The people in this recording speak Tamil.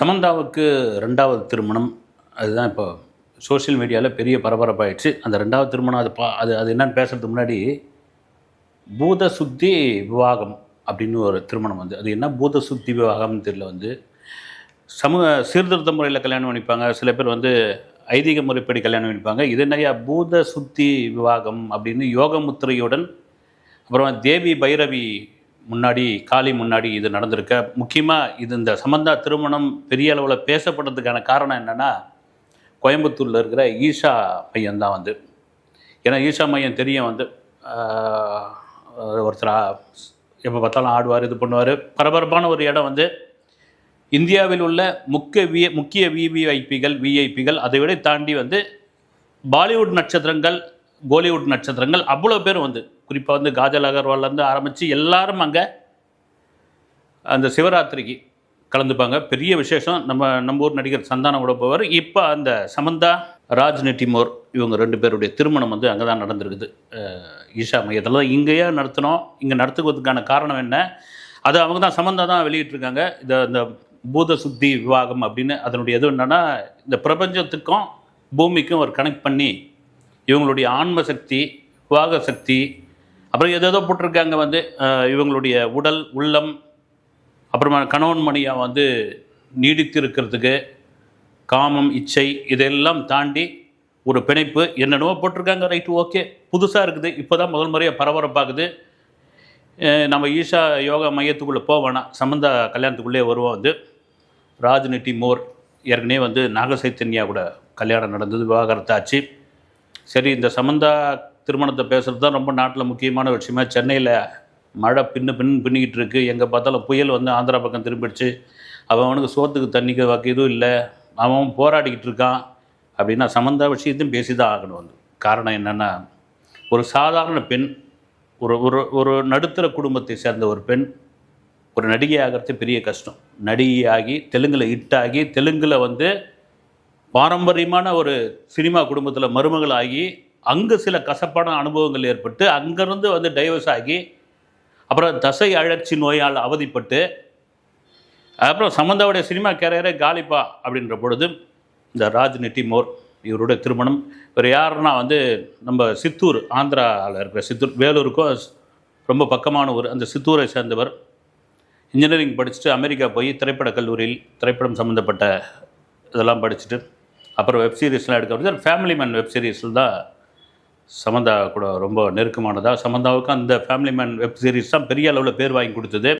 சமந்தாவுக்கு ரெண்டாவது திருமணம் அதுதான் இப்போ சோஷியல் மீடியாவில் பெரிய பரபரப்பாயிடுச்சு. அந்த ரெண்டாவது திருமணம் அது பா அது அது என்னன்னு பேசுறதுக்கு முன்னாடி பூத சுத்தி விவாகம் அப்படின்னு ஒரு திருமணம் வந்து அது என்ன பூத சுத்தி விவாகம்னு தெரியல வந்து. சமூக சீர்திருத்த முறையில் கல்யாணம் பண்ணிப்பாங்க. சில பேர் வந்து ஐதீக முறைப்படி கல்யாணம் பண்ணிப்பாங்க. இது என்னையா பூத சுத்தி விவாகம் அப்படின்னு யோகமுத்திரையுடன் அப்புறம் தேவி பைரவி முன்னாடி காளி முன்னாடி இது நடந்திருக்க. முக்கியமாக இது இந்த சமந்தா திருமணம் பெரிய அளவில் பேசப்படுறதுக்கான காரணம் என்னென்னா கோயம்புத்தூரில் இருக்கிற ஈஷா பையன் தான் வந்து. ஏன்னா ஈஷா மையம் தெரியும் வந்து. ஒருத்தர் எப்போ பார்த்தாலும் ஆடுவார் இது பண்ணுவார். பரபரப்பான ஒரு இடம் வந்து இந்தியாவில் உள்ள முக்கிய வி முக்கிய விவிஐபிகள் விஐபிகள் அதை விட தாண்டி வந்து பாலிவுட் நட்சத்திரங்கள் கோலிவுட் நட்சத்திரங்கள் அவ்வளோ பேர் வந்து குறிப்பாக வந்து காஜல் அகர்வால்லேருந்து ஆரம்பித்து எல்லாரும் அங்கே அந்த சிவராத்திரிக்கு கலந்துப்பாங்க. பெரிய விசேஷம். நம்ம நம்ம ஊர் நடிகர் சந்தானம் கூட போவார் இப்போ அந்த சமந்தா ராஜ் நெட்டிமோர் இவங்க ரெண்டு பேருடைய திருமணம் வந்து அங்கே தான் நடந்திருக்குது ஈஷா மையத்தில் தான் இங்கேயே நடத்தினோம். இங்கே நடத்துவதற்கான காரணம் என்ன? அது அவங்க தான் சமந்தா தான் வெளியிட்டிருக்காங்க. இந்த இந்த பூத சுத்தி விவாகம் அப்படின்னு. அதனுடைய எது என்னென்னா இந்த பிரபஞ்சத்துக்கும் பூமிக்கும் ஒரு கனெக்ட் பண்ணி இவங்களுடைய ஆன்ம சக்தி விவாக சக்தி அப்புறம் ஏதேதோ போட்டிருக்காங்க வந்து இவங்களுடைய உடல் உள்ளம் அப்புறமா கணவன் மணியாக வந்து நீடித்து இருக்கிறதுக்கு காமம் இச்சை இதெல்லாம் தாண்டி ஒரு பிணைப்பு என்னென்னவோ போட்டிருக்காங்க ரைட்டு ஓகே புதுசாக இருக்குது இப்போ தான் முதல் முறையாக பரபரப்பாகுது. நம்ம ஈஷா யோகா மையத்துக்குள்ளே போக வேணாம். கல்யாணத்துக்குள்ளே வருவோம் வந்து. ராஜ்நெட்டி மோர் ஏற்கனவே வந்து நாக சைத்தன்யா கூட கல்யாணம் நடந்தது விவாகரத்தாச்சு. சரி இந்த சமந்தா திருமணத்தை பேசுகிறது தான் ரொம்ப நாட்டில் முக்கியமான விஷயமா. சென்னையில் மழை பின்னு பின் பின்னிக்கிட்டு இருக்குது எங்கே பார்த்தாலும் புயல் வந்து ஆந்திரா பக்கம் திரும்பிடுச்சு. அவன் அவனுக்கு சோத்துக்கு தண்ணிக்கு வாக்கு எதுவும் இல்லை. அவன் போராடிக்கிட்டு இருக்கான் அப்படின்னா சம்மந்த விஷயத்தையும் பேசி தான் ஆகணும் வந்து. காரணம் என்னென்னா ஒரு சாதாரண பெண் ஒரு ஒரு ஒரு நடுத்தர குடும்பத்தை சேர்ந்த ஒரு பெண் ஒரு நடிகை ஆகிறது பெரிய கஷ்டம். நடிகையாகி தெலுங்கில் ஹிட்டாகி தெலுங்கில் வந்து பாரம்பரியமான ஒரு சினிமா குடும்பத்தில் மருமகளாகி அங்கே சில கசப்பான அனுபவங்கள் ஏற்பட்டு அங்கேருந்து வந்து டைவர்ஸ் ஆகி அப்புறம் தசை அழற்சி நோயால் அவதிப்பட்டு அப்புறம் சம்மந்தாவுடைய சினிமா கேரியரே காலிப்பா அப்படின்ற பொழுது இந்த ராஜ் நெட்டிமோர் இவருடைய திருமணம். இவர் யாருன்னா வந்து நம்ம சித்தூர் ஆந்திராவில் இருக்கிற சித்தூர் வேலூருக்கும் ரொம்ப பக்கமான ஊர். அந்த சித்தூரை சேர்ந்தவர். இன்ஜினியரிங் படிச்சுட்டு அமெரிக்கா போய் திரைப்பட கல்லூரியில் திரைப்படம் சம்மந்தப்பட்ட இதெல்லாம் படிச்சுட்டு அப்புறம் வெப் சீரிஸ்லாம் எடுக்க ஃபேமிலி மேன் வெப் சீரிஸில் தான் சமந்தா கூட ரொம்ப நெருக்கமானதாக சமந்தாவுக்கு அந்த ஃபேமிலி மேன் வெப் சீரிஸ் தான் பெரிய அளவில் பேர் வாங்கி கொடுத்தது.